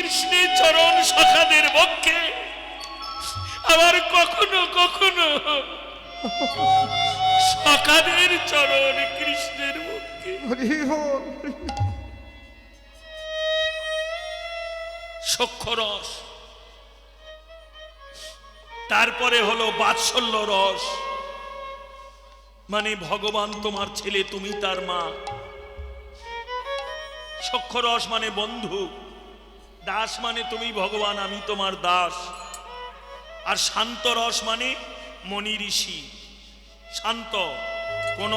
কৃষ্ণের চরণ সখাদের পক্ষে। আবার কখনো কখনো সখাদের চরণ কৃষ্ণের পক্ষে। সক্ষরস। তারপরে হলো বাৎসল্য রস। মানে ভগবান তোমার ছেলে তুমি তার মা। সক্ষরস মানে বন্ধু। দাস মানে তুমি ভগবান, আমি তোমার দাস। আর শান্ত রস মানে মনি ঋষি। শান্ত, কোন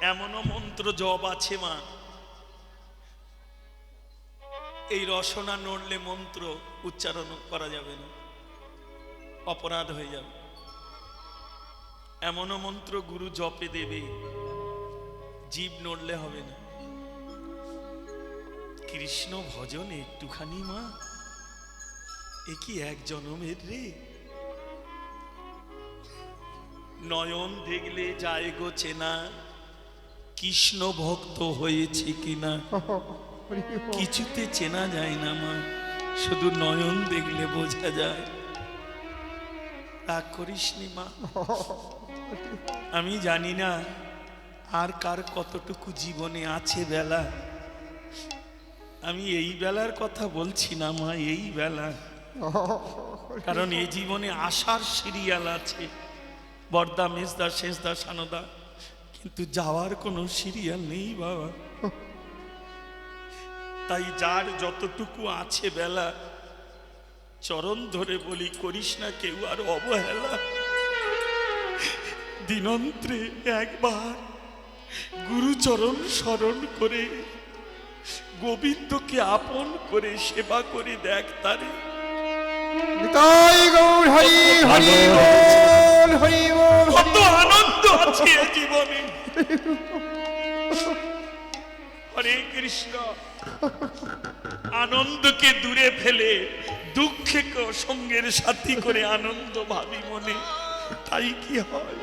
এমনও মন্ত্র জপ আছে মা। এই রসনা নড়লে মন্ত্র উচ্চারণ করা যাবে না। অপরাধ হয়ে যাবে। এমনও মন্ত্র গুরু জপে দেবে। জীব নড়লে হবে না। কৃষ্ণ ভজন একটুখানি মা, এ কি এক জনমের রে? নয়ন দেখলে যায় গো চেনা, কৃষ্ণ ভক্ত হয়েছে কিনা? কিছুতে চেনা যায় না মা, শুধু নয়ন দেখলে বোঝা যায়। রাগ করিস মা? আমি জানি না আর কার কতটুকু জীবনে আছে বেলা? আমি এই বেলার কথা বলছি না, মা, এই বেলা। কারণ এই জীবনে আশার সিরিয়াল আছে। বর্দা, মেজদা শেষদা সানদা। কিন্তু যাওয়ার কোনো সিরিয়াল নেই, বাবা। তাই যার যতটুকু আছে বেলা, চরণ ধরে বলি, করিস না কেউ আর অবহেলা। দিনন্ত্রে একবার গুরুচরণ স্মরণ করে গোবিন্দকে আপন করে সেবা করে দেখ তারে। হরি হরি বল হরি বল কত আনন্দ আছে জীবনে। হরে কৃষ্ণ আনন্দকে দূরে ফেলে দুঃখে সঙ্গের সাথী করে আনন্দ ভাবি মনে। তাই কি হয়?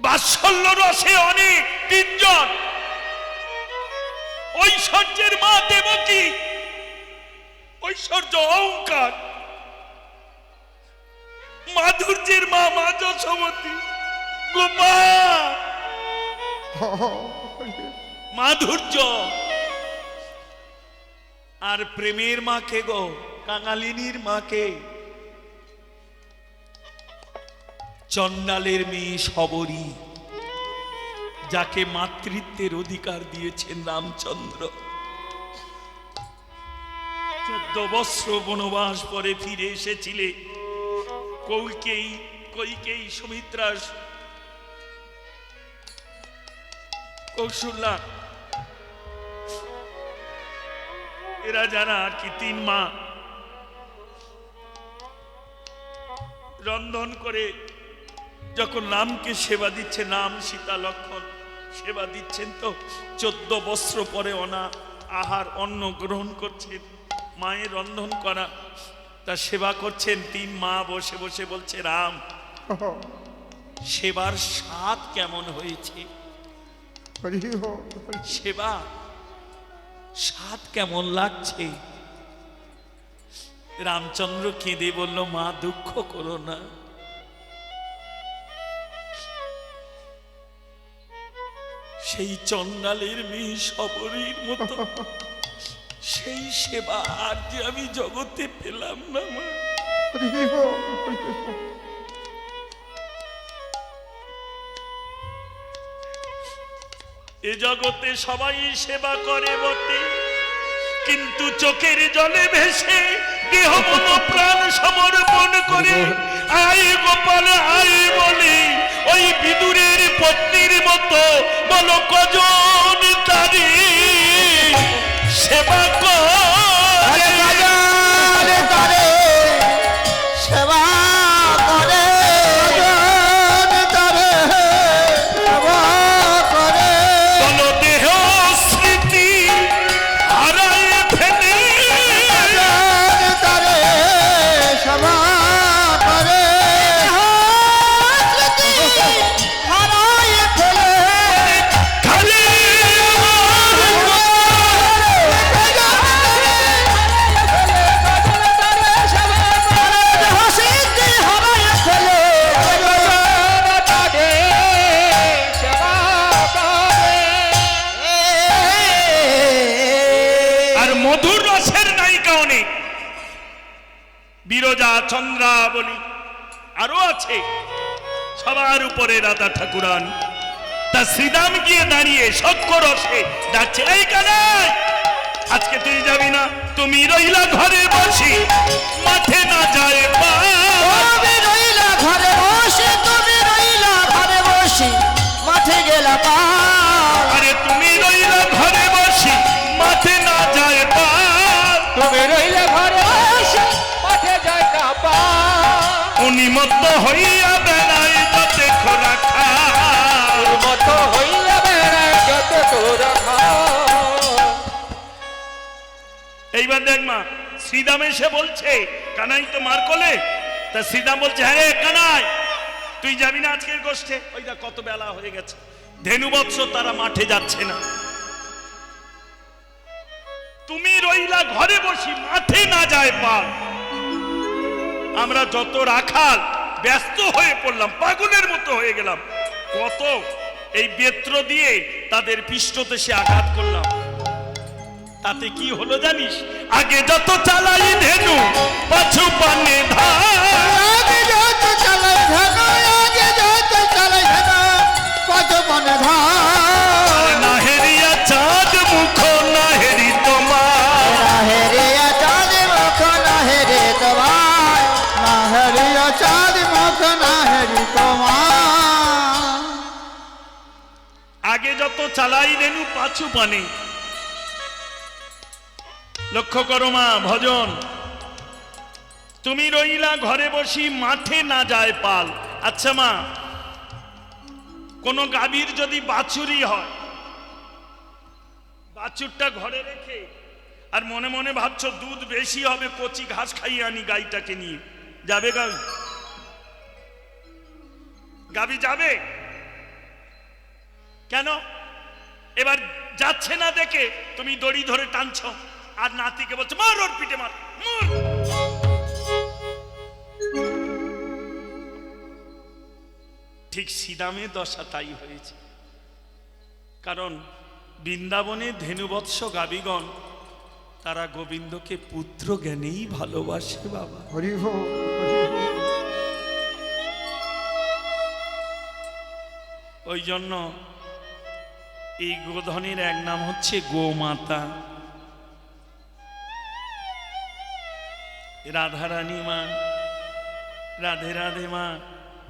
বাৎসল্য রসে অনেক তিনজন। ঐশ্বর্যের মা দেবকী, ঐশ্বর্য অহংকার। মাধুর্যের মা মা যশোমতী গোপাল। মাধুর্য। আর প্রেমের মাকে গো, কাঙালিনীর মাকে চন্ডালের মেয়ে সবরী যাকে মাতৃত্বের অধিকার দিয়েছেন রামচন্দ্র। চোদ্দ বৎসর বনবাস পরে ফিরে এসেছিলে কৌকেই কৈকেই সুমিত্রা কৌশল্যা। এরা যারা কি তিন মা, রন্ধন করে যখন নামকে সেবা দিচ্ছে নাম সীতা লক্ষণ সেবা দিচ্ছেন তো। চোদ্দ বস্ত্র পরে অনা আহার অন্ন গ্রহণ করছেন মায়ের রন্ধন করা তা সেবা করছেন। তিন মা বসে বসে বলছে রাম সেবার স্বাদ কেমন হয়েছে? সেবা স্বাদ কেমন লাগছে? রামচন্দ্র কেঁদে বলল মা দুঃখ করো না। সেই চন্ডালের মেয়ে সবরীর মতো। সেই সেবা আর যে আমি জগতে পেলাম না, মা। এ জগতে সবাই সেবা করে বটে, কিন্তু চোখের জলে ভেসে দেহ মন প্রাণ সমর্পণ করে আই গোপাল আই বলে, ওই মতো বলো কজন তারি সেবা আরে বিরজা চন্দ্রা বলি আরও আছে। সবার উপরে রাধা ঠাকুরান। তা শ্রীদাম গিয়ে দাঁড়িয়ে সক্ষ রসে ডাকছে, এই আজকে তুই যাবি না? তুমি রইলা ঘরে বসি। মাঠে না যায় উন্মত্ত হইয়া বেড়াই তাতে খোরা খা তোর মতো বেড়ায় যত খাও এইবার দেখ মা শ্রীদাম এসে বলছে কানাই তো মার কোলে? তা শ্রীদাম বলছে হ্যাঁ কানাই তুই যাবি না আজকের গোষ্ঠে? ওই দেখ কত বেলা হয়ে গেছে। ধেনু বৎস তারা মাঠে যাচ্ছে না। তুমি রইলা ঘরে বসি মাঠে না যায় পাল। আমরা যত রাখাল ব্যস্ত হয়ে পড়লাম, পাগলের মতো হয়ে গেলাম, কত এই বেত্র দিয়ে তাদের পৃষ্ঠতে সে আঘাত করলাম। তাতে কি হলো জানিস? আগে যত চালাই ধেনু, পাছু পানে ধার। আগে যত চালাই ধেনু পাছু পানে। লক্ষ্য করো মা, ভজন। তুমি রইলা ঘরে বসি, মাঠে না যায় পাল। আচ্ছা মা, কোন গাভীর যদি বাছুরি হয়, বাছুরটা ঘরে রেখে, আর মনে মনে ভাবছ দুধ বেশি হবে, কচি ঘাস খাইয়ে আনি গাইটাকে নিয়ে। যাবে গাবি গাবি যাবে? কেন? এবার যাচ্ছে না দেখে তুমি দড়ি ধরে টানছ আর নাতিকে বলছো মার ওর পিঠে মার। ঠিক সিদামে দশা তাই হয়েছে। কারণ বৃন্দাবনে ধেনুবৎস গাবিগণ তারা গোবিন্দকে পুত্র জ্ঞানেই ভালোবাসে বাবা। হরি হো। ওই জন্য এই গোধনের এক নাম হচ্ছে গোমাতা। রাধারানী মা রাধে রাধে মা।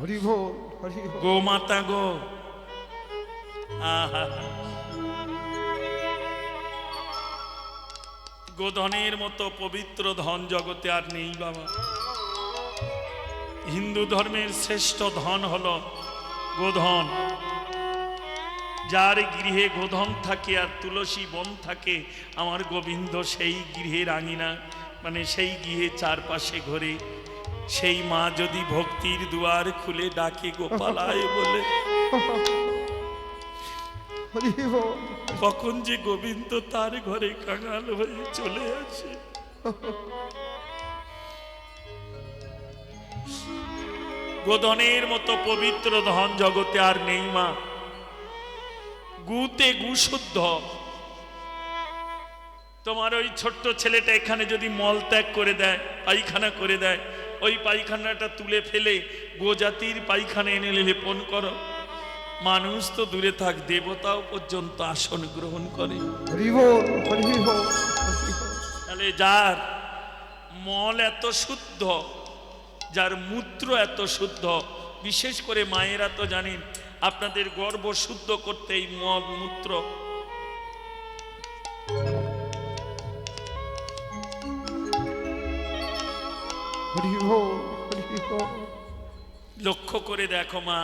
হরি হো হরি হো গোমাতা গো। আহা। গোধনের মতো পবিত্র ধন জগতে আর নেই বাবা। হিন্দু ধর্মের শ্রেষ্ঠ ধন হলো গোধন। যার গৃহে গোধন থাকে আর তুলসী বন থাকে আমার গোবিন্দ সেই গৃহের আঙিনা মানে সেই গৃহে চারপাশে ঘরে। সেই মা যদি ভক্তির দুয়ার খুলে ডাকে গোপালায় বলে কখন যে গোবিন্দ তার ঘরে কাঙাল হয়ে চলে আসে। গোধনের মতো পবিত্র ধন জগতে আর নেই মা। গুতে গুশুদ্ধ তোমার ওই ছোট্ট ছেলেটা এখানে যদি মল ত্যাগ করে দেয় পায়খানা করে দেয় ওই পায়খানাটা তুলে ফেলে গোজাতির পায়খানা এনে লেপন করো। মানুষ তো দূরে থাক দেবতাও পর্যন্ত আসন গ্রহণ করে। তাহলে যার মল এত শুদ্ধ যার মূত্র এত শুদ্ধ বিশেষ করে মায়েরা তো জানেন আপনাদের গর্ব শুদ্ধ করতে এই মল মূত্র। লক্ষ্য করে দেখো মা।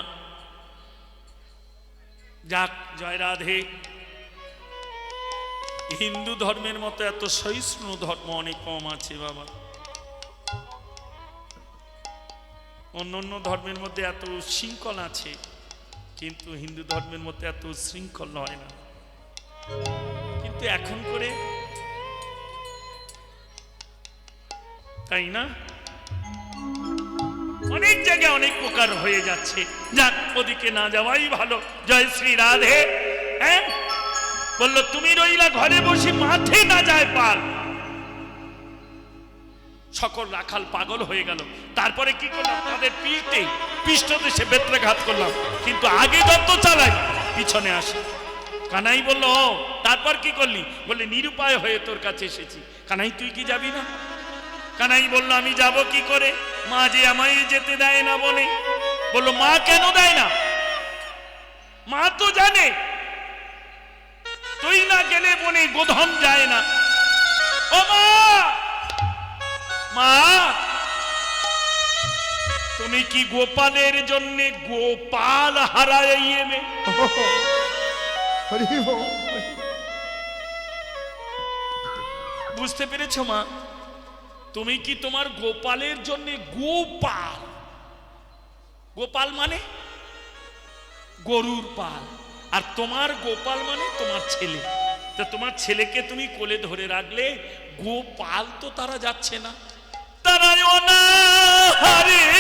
যাক জয় রাধে। হিন্দু ধর্মের মতো এত সহিষ্ণু ধর্ম অনেক কম আছে বাবা। অন্য অন্য ধর্মের মধ্যে এত শৃঙ্খল আছে। কিন্তু হিন্দু ধর্মের মধ্যে এত শৃঙ্খল হয় না। কিন্তু এখন করে তাই না? অনেক জায়গায় অনেক প্রকার হয়ে যাচ্ছে। যাক, ওদিকে না যাওয়াই ভালো। জয় শ্রী রাধে। হ্যাঁ? বলল, তুমি রইলা ঘরে বসে মাঠে না যায় পাল। সকল রাখাল পাগল হয়ে গেল। তারপরে কি করলাম তাদের পিঠে পৃষ্ঠদেশে বেত্রাঘাত করলাম। কিন্তু আগে যত চালাই পিছনে আসে। কানাই বলল "ও, তারপর কি করলি? বললে নিরুপায় হয়ে তোর কাছে এসেছি। কানাই তুই কি যাবি না? কানাই বলল আমি যাব কি করে? মা যে আমায় যেতে দেয় না বলে। বলল মা কেন দেয় না? মা তো জানে। তুই না গেলে বনে গোধন যায় না। ও মা! মা! তুমি কি গোপালের জন্য গোপাল হারাইয়েবে হরি বুঝতে পেরেছ মা? তুমি কি তোমার গোপালের জন্য গোপাল? গোপাল মানে? গরুর পাল। আর তোমার গোপাল মানে তোমার ছেলে। তা তোমার ছেলেকে তুমি কোলে ধরে রাখলে গোপাল তো তারা যাচ্ছে না। তারা অনাহারে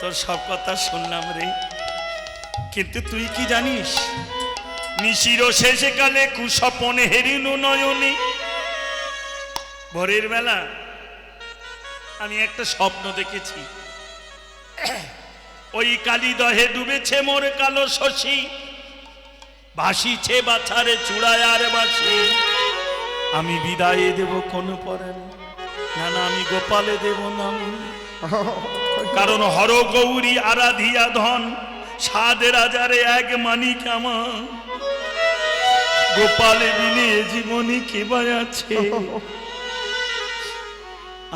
তোর সব কথা শুনলাম রে। কিন্তু তুই কি জানিস? নিশির শেষে কালে কুসপনে হেরিনু নয়নে। ভোরের বেলা আমি একটা স্বপ্ন দেখেছি। ওই কালী দহে ডুবেছে মোর কালো শশী। ভাসিছে বাছারে চূড়ায় আর বাসি আমি বিদায় দেব কোন পরে না না, আমি গোপালে দেব না। কারণ হর গৌরী আরাধিয়া ধন সাদ রাজারে এক মানিক আমার গোপালে এ জীবনে কেবা আছে?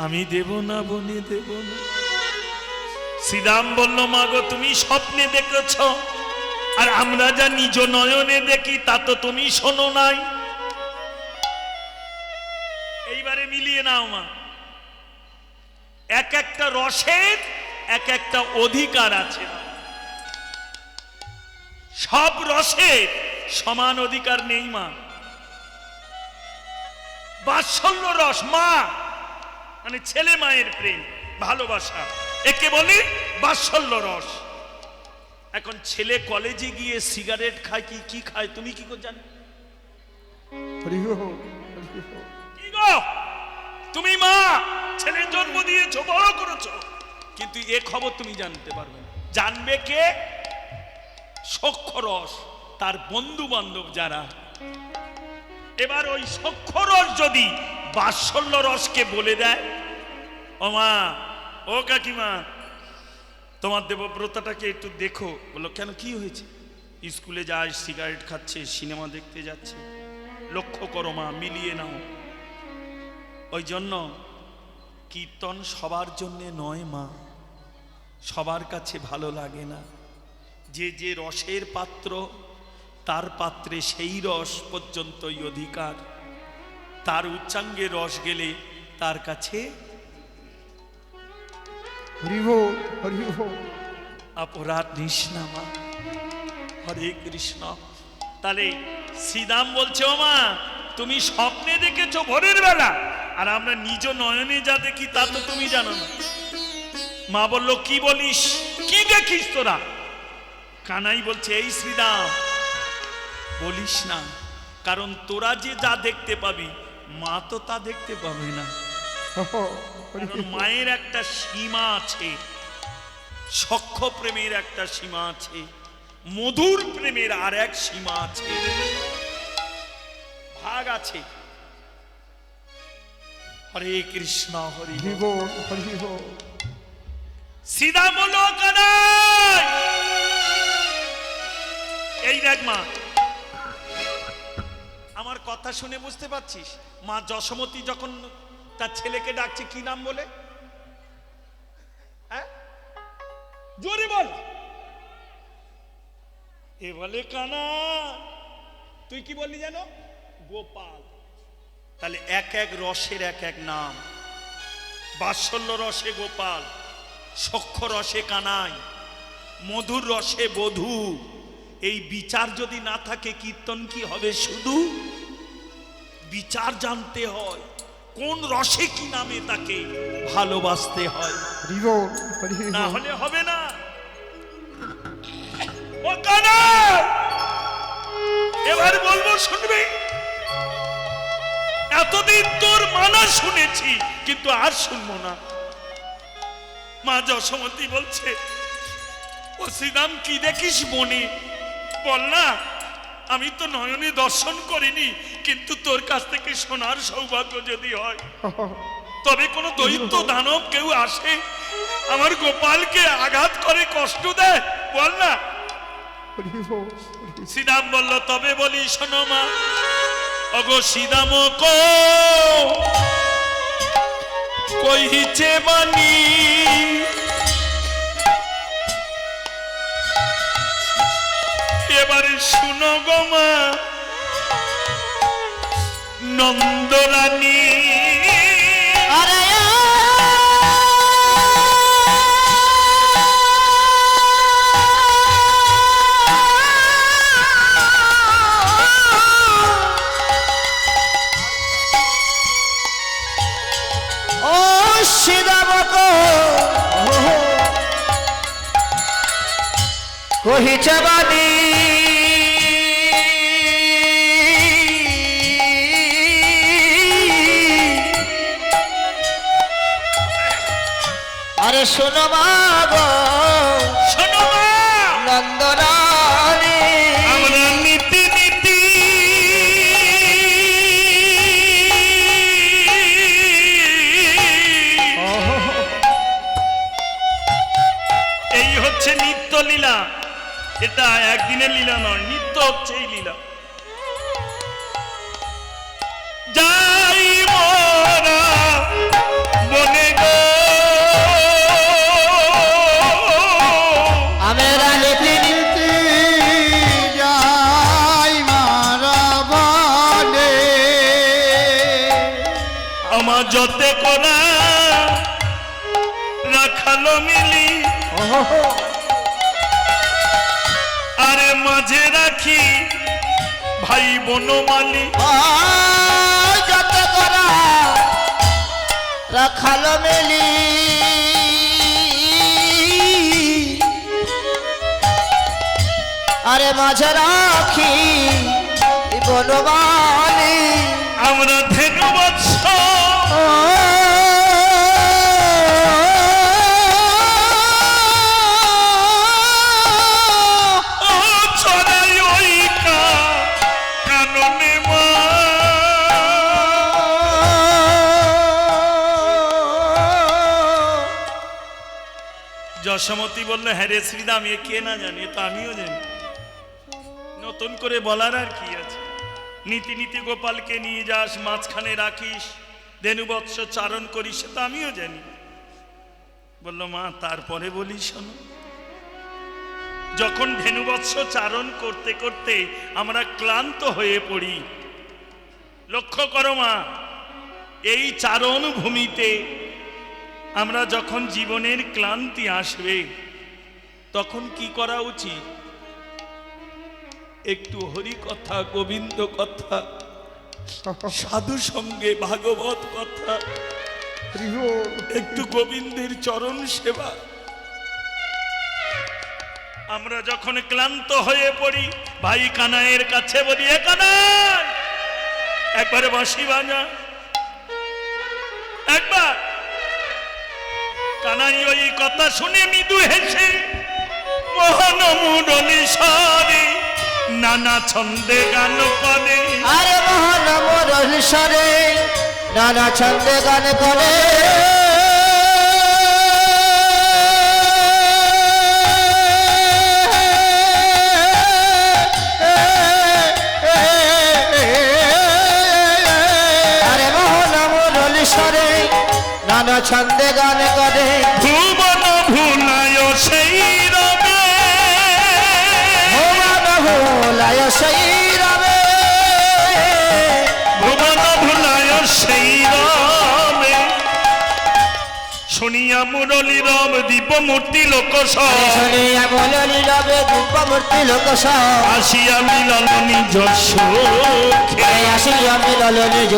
আমি দেব না, বনে দেব না। শ্রীরাম বলল, মাগো, তুমি স্বপ্নে দেখেছ। আর আমরা যা নিজ নয়নে দেখি, তা তো তুমি শোনো নাই। এইবারে মিলিয়ে নাও মা। এক একটা রসের এক একটা অধিকার আছে। সব রসে সমান অধিকার নেই মা। বাৎসল্য রস মা। মানে ছেলে মায়ের প্রেম ভালোবাসা। একে বলি বাৎসল্য রস। এখন ছেলে কলেজে গিয়ে সিগারেট খায় কি কি খায়? তুমি কি করে জানো? তুমি মা ছেলের জন্ম দিয়েছ বড় করেছ। কিন্তু এ খবর তুমি জানতে পারবে না। জানবে কে? সক্ষরস, তার বন্ধু বান্ধব যারা। এবার ওই সক্ষরস যদি বাৎসল্য রসকে বলে দেয়, ও মা, ও কাকিমা, তোমার দেবব্রতাটাকে একটু দেখো। বলো কেন, কি হয়েছে? স্কুলে যায়, সিগারেট খাচ্ছে, সিনেমা দেখতে যাচ্ছে। লক্ষ্য করো মা, মিলিয়ে নাও। ওই জন্য কীর্তন সবার জন্যে নয় মা। সবার কাছে ভালো লাগে না। যে যে রসের পাত্র তার পাত্রে সেই রস পর্যন্তই অধিকার। তার উচ্চাঙ্গে রস গেলে তার কাছে অপরাধ নিষ্ণা মা। হরে কৃষ্ণ। তাহলে শ্রীদাম বলছে ও মা তুমি স্বপ্নে দেখেছ ভোরের বেলা আর আমরা নিজ নয়নে যা দেখি তা তো তুমি জানো না। মা বলল, কি বলিস? কি দেখিস তোরা? কানাই বলছে, এই শ্রীদাম বলিস না। কারণ তোরা যে যা দেখতে পাবি, মা তো তা দেখতে পাবে না। মায়ের একটা সীমা আছে, সখ্য প্রেমের একটা সীমা আছে, মধুর প্রেমের আর এক সীমা আছে। ভাগ আছে। হরে কৃষ্ণ, হরি হরি সিধা বলো এই দেখ মা, আমার কথা শুনে বুঝতে পারছিস? মা যশোমতী যখন তার ছেলেকে ডাকছে, কি নাম বলে? হ্যাঁ? জোরে বল। এ বলে কানা। তুই কি বললি জানো? গোপাল। তাহলে এক এক রসের এক এক নাম। বাৎসল্য রসে গোপাল। সক্ষ রসে কানাই মধুর রসে বধূ। এই বিচার যদি না থাকে কীর্তন কি হবে শুধু? বিচার জানতে হয় কোন রসে কি নামে তাকে ভালোবাসতে হয়। না হলে হবে না! এবার বলব শুনবে? এতদিন তোর মানা শুনেছি কিন্তু আর শুনব না। মা যশোমতী বলছে, ও শ্রীরাম, কি দেখিস মনে বল না, আমি তো নয়নে দর্শন করিনি, কিন্তু তোর কাছ থেকে শোনার সৌভাগ্য যদি হয়, তবে কোনো দৈত্য দানব কেউ আসে, আমার গোপালকে আঘাত করে কষ্ট দেয়, বল না? শ্রীরাম বলল, তবে বলি শোনো মা, অগো শ্রীরাম কইছে বাণী এবারে শুনো গো নন্দরানী। আরে বাণী আরে শোনো মা গো শোনো এটা একদিনের লীলা নয় নিত্য হচ্ছে এই লীলা। যাই মোরা বনে গো। আমার যতে করা রাখালো মিলি। আরে মাঝে রাখি ভাই বনমালি যত করা। রাখাল মেলি। আরে মাঝে রাখি বনবালি আমরা ধেনু বৎস। যশোমতী বলল হ্যাঁ রে শ্রীরাম এ কে না জানে তো আমিও জানি। নতুন করে বলার আর কি আছে? নীতি নীতি গোপালকে নিয়ে যাস, মাঝখানে রাখিস, ধেনুবৎস চারণ করিস তো আমিও জানি। বলল, মা, তারপরে বলি, শোনো। যখন ধেনুবৎস চারণ করতে করতে আমরা ক্লান্ত হয়ে পড়ি, লক্ষ্য করো মা, এই চারণ ভূমিতে আমরা যখন জীবনের ক্লান্তি আসবে, তখন কি করা উচিত? একটু হরি কথা গোবিন্দ কথা, সাধু সঙ্গে ভাগবত কথা, একটু গোবিন্দের চরণ সেবা। আমরা যখন ক্লান্ত হয়ে পড়ি, ভাই কানাইয়ের কাছে বলি, এ একবারে বাঁশি বাজা, একবার। কানাই ওই কথা শুনে মৃদু হেসে, মোহন মুরলি সরে, নানা ছন্দে গান করে। আরে মোহন মোরল সরে, নানা ছন্দে গান করে। নানা ছন্দে গান করে। ভুবন ভুলায় সেই রবে। ভুবন ভুলায় সেই রবে। ভুবন ভুলায় সেই রবে। শুনিয়া মুরলি রব দীপ মূর্তি লোক শুনিয়া বললি রবে দীপ মূর্তি লোক সব আসিয়া মিলন নিজ সুখে। নিজ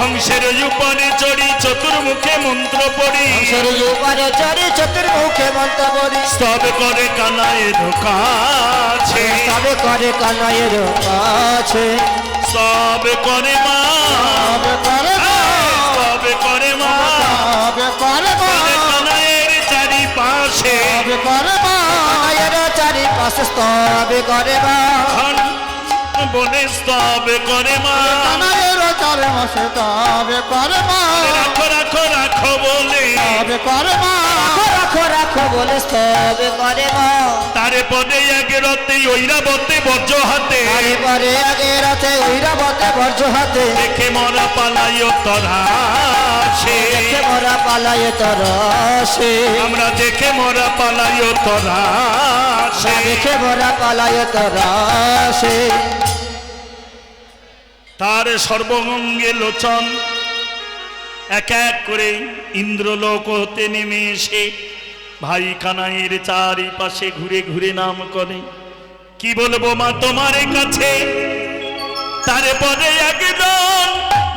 হংসের উপরে চড়ি চতুর্মুখে মন্ত্র পড়ি। হংসের উপরে চড়ি চতুর্মুখে মন্ত্র বলি স্তব করে কানায় ঢোকাছে তবে করে কানাইয়ের কাছে সব করে মা। সব করে মা। তবে করে করে চারিপাশে। তবে করে মায়ের চারিপাশে তবে করে বনে স্তব করে মা। কানাইয়ের চারিপাশে তবে করে মা। রাখো রাখো রাখো বলে। তবে করে মা। রাখো রাখো বলে তবে করে মা। তারে পদে এক রতে ঐরাবতে বজ্র হাতে। আরে পরে আগে রাতে ওইরা বতে বর্জ হাতে। দেখে মরা পালায় তরা সে দেখে মোরা পালায় তোর সে আমরা দেখে মরা পালায় তরা সে দেখে মোরা পালায় তোর সে তার সর্বঙ্গে লোচন। এক এক করে ইন্দ্রলোক হতে নেমে এসে ভাই কানাইয়ের চারিপাশে ঘুরে ঘুরে নাম করে। কি বলব মা তোমার কাছে? তারে পরে একজন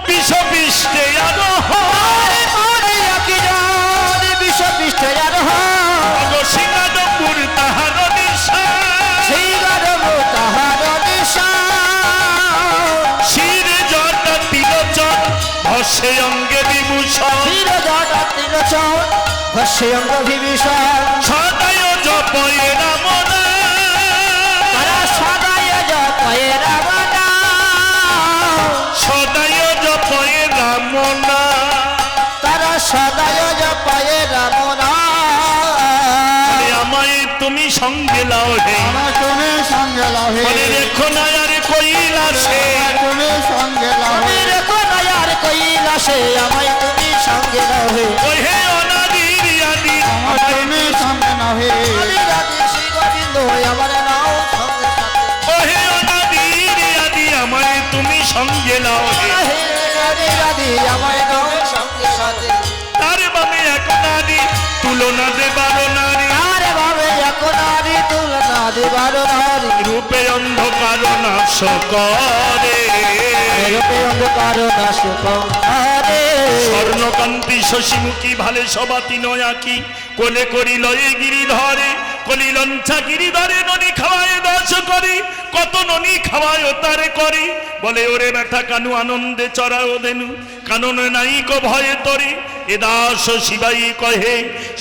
বিষ পৃষ্ঠে আরোহ আরে জন পৃষ্ঠে আর সিংহাদপুর ভসে অঙ্গে বিভূষণ। ভস্য অঙ্গ বিভীষণ। সদায় জপয়ে রাম তারা সদায় জপয়ে রাবণা সদায় জপয়ে রাম তারা সদায় জপয়ে রাবণা আমায় তুমি সঙ্গে লাও হে। তুমি সঙ্গে লাহে মনে রেখো না আর কৈলাসে তুমি সঙ্গে লাহে রেখো কৈলাসে আমায় তুমি সঙ্গে লাহে ওই হে অনাদির আদি আমার তুমি সঙ্গে নাহে আদি রাধে শ্রী গোবিন্দ আমার নাও সঙ্গে সাথে। ও হে অনাদির আদি আমায় তুমি সঙ্গে লাও হে। রাধে রাধে আমার নাও সঙ্গে সাথে। তার বামে এক নারী তুলনা দেবার দেবার রূপে অন্ধকার নাশ করে রূপে অন্ধকার নাশ করে স্বর্ণকান্তি শশীমুখী ভালে সবাতি নয়াকি কোলে করি লয়ে গিরি ধরে কলি লঞ্চা গিরি ধরে নদী খাওয়ায় দশ করে, কত ননি খাওয়ায় তারে করে। বলে, ওরে বেটা কানু আনন্দে চড়াও দেনু, কানন নাই কো ভয়ে তরে। এ দাস শিবাই কহে,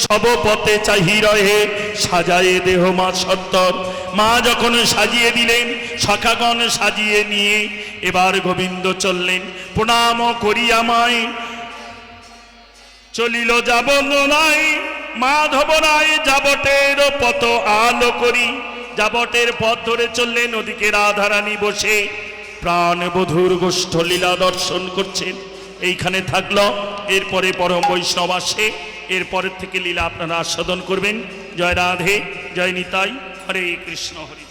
সব পথে চাহি রহে, সাজায়ে দেহ মা সত্তর। মা যখন সাজিয়ে দিলেন, সখাগণ সাজিয়ে নিয়ে এবার গোবিন্দ চললেন, প্রণাম করিয়া মায় চলিল যাব নাই মাধব রায় যাবটের পথ আলো করি। যাবটের পথ ধরে চললেন ওদিকে রাধারানী বসে। প্রাণ বধুর গোষ্ঠ লীলা দর্শন করছেন। এইখানে থাকল, এরপরে পরম বৈষ্ণব আসে। এরপরের থেকে লীলা আপনারা আস্বাদন করবেন। জয় রাধে, জয় নিতাই, হরে কৃষ্ণ, হরে